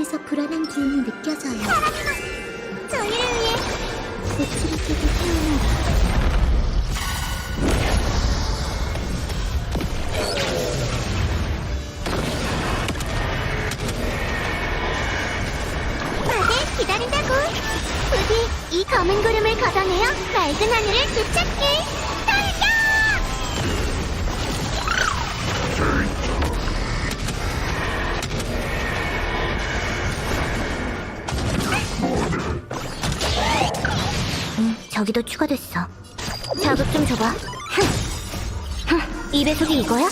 어디서 불안한 기운이 느껴져요. 저희를 위해 깨고 태어나라. 다들 기다린다고. 부디 이 검은 구름을 걷어내어 맑은 하늘을 되찾게. 저기도 추가됐어. 자극 좀 줘봐. 흥. 흥, 이 배속이 이거야?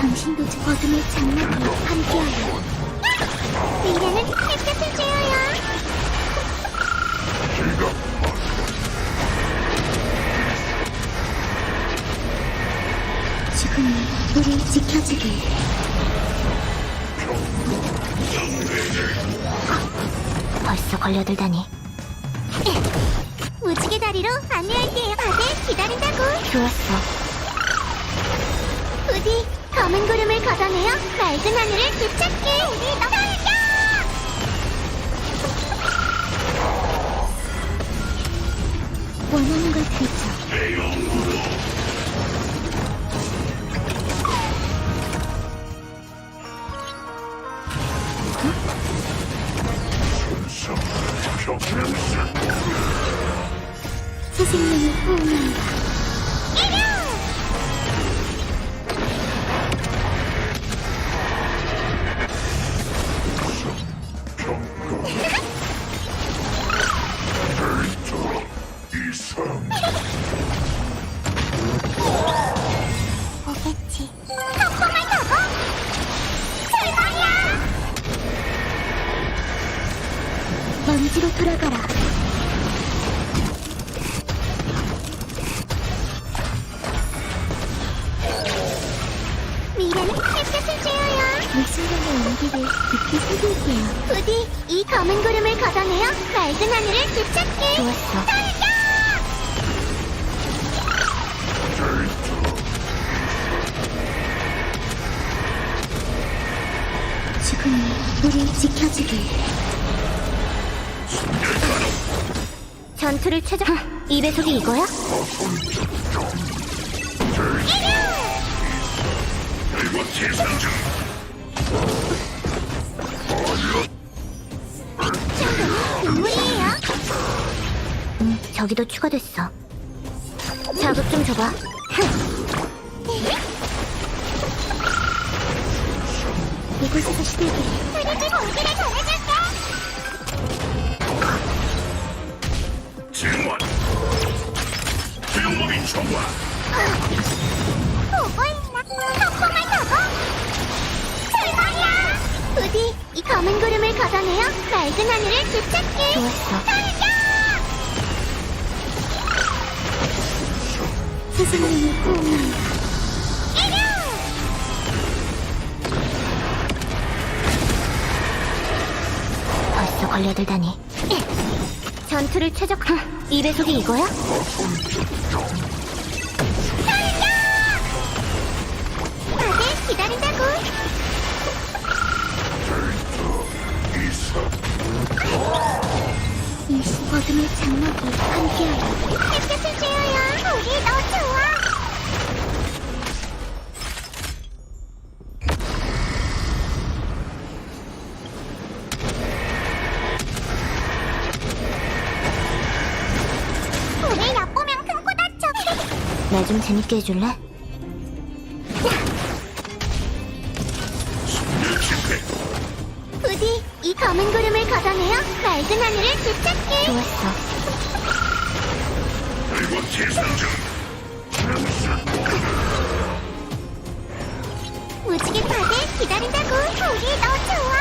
당신도 어둠의 장막에 함께하여. 우리 지켜주길. 벌써 걸려들다니. 무지개 다리로 안내할게요. 다들 기다린다고. 좋았어. 부디 검은 구름을 걷어내어 맑은 하늘을 되찾게. 우리 달려! 원하는 걸 들죠. 호응한다. 오겠지. 폭풍을 타고 출발이야! 먼지로 돌아가라. 미래는 순간의 온기를 깊이 새길게요. 부디 이 검은 구름을 걷어내어 맑은 하늘을 되찾게. 좋았어. 달려! 우리 지켜주길. 전투를 최적. 이 배속이 이거야? 눈물이에요. 응, 저기도 추가됐어. 자극 좀 줘봐. 흥. 이곳에서 시들게. 우리들 공기를 전해줄게. 증원 수용법인 총과 보고 있나? 출발이야! 부디 이 검은 구름을 걷어내어 맑은 하늘을 되찾게. 좋았어. 달려! 새 생명을 호응한다. 벌써 걸려들다니. 전투를 최적. 흥, 이 배속이 이거야? 다들 기다린다고. 어둠의 장막에 함께하여. 햇볕을 쬐어야 우리 너 좋아. 우리 얕보면 큰코 다쳐. 나 좀 재밌게 해줄래? 이 검은 구름을 걷어내어 맑은 하늘을 되찾게. 좋았어. 그리고 재상정 무지개 다들 기다린다고. 우리 너 좋아.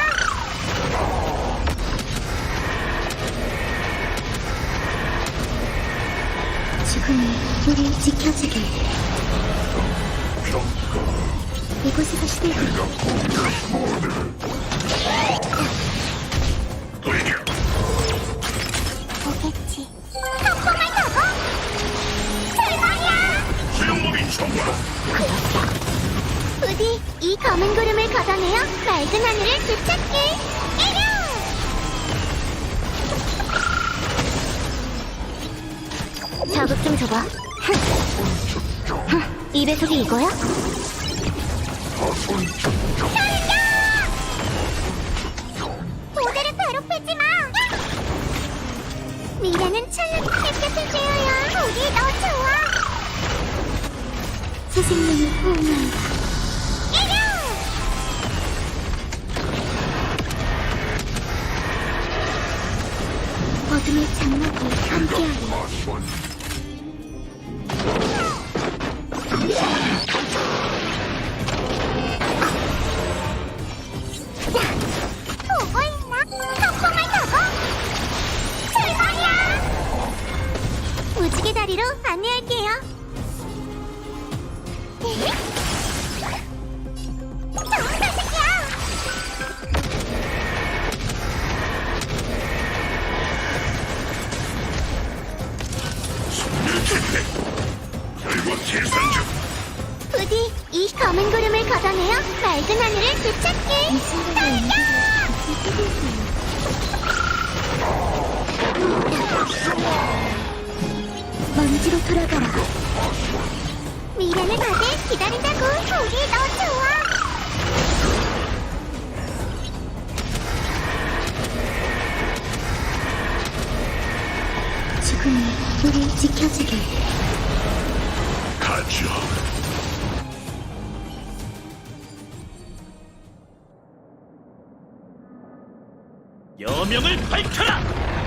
지금은 우리 지켜주길. 이곳에서 시들게. 오겠지. 폭풍을 타고 부디 이 검은 구름을 걷어내어 맑은 하늘을 되찾게. 이려! 자극 좀 줘봐. 흥. 흥. 이 배속이 이거야? 모델을 미래는 찬란히 햇볕을 쬐어야 우리 너 좋아! 호응한다. 이겨! 어둠의 장막이 함께하리. 보 부디 이 검은 구름을 걷어내어 맑은 하늘을 되찾게. 달려! 먼지로 돌아가라. 미래는 다들 기다린다고. 우리 너 좋아. 죽음이 우리 지켜주길. 가죠. 여명을 밝혀라!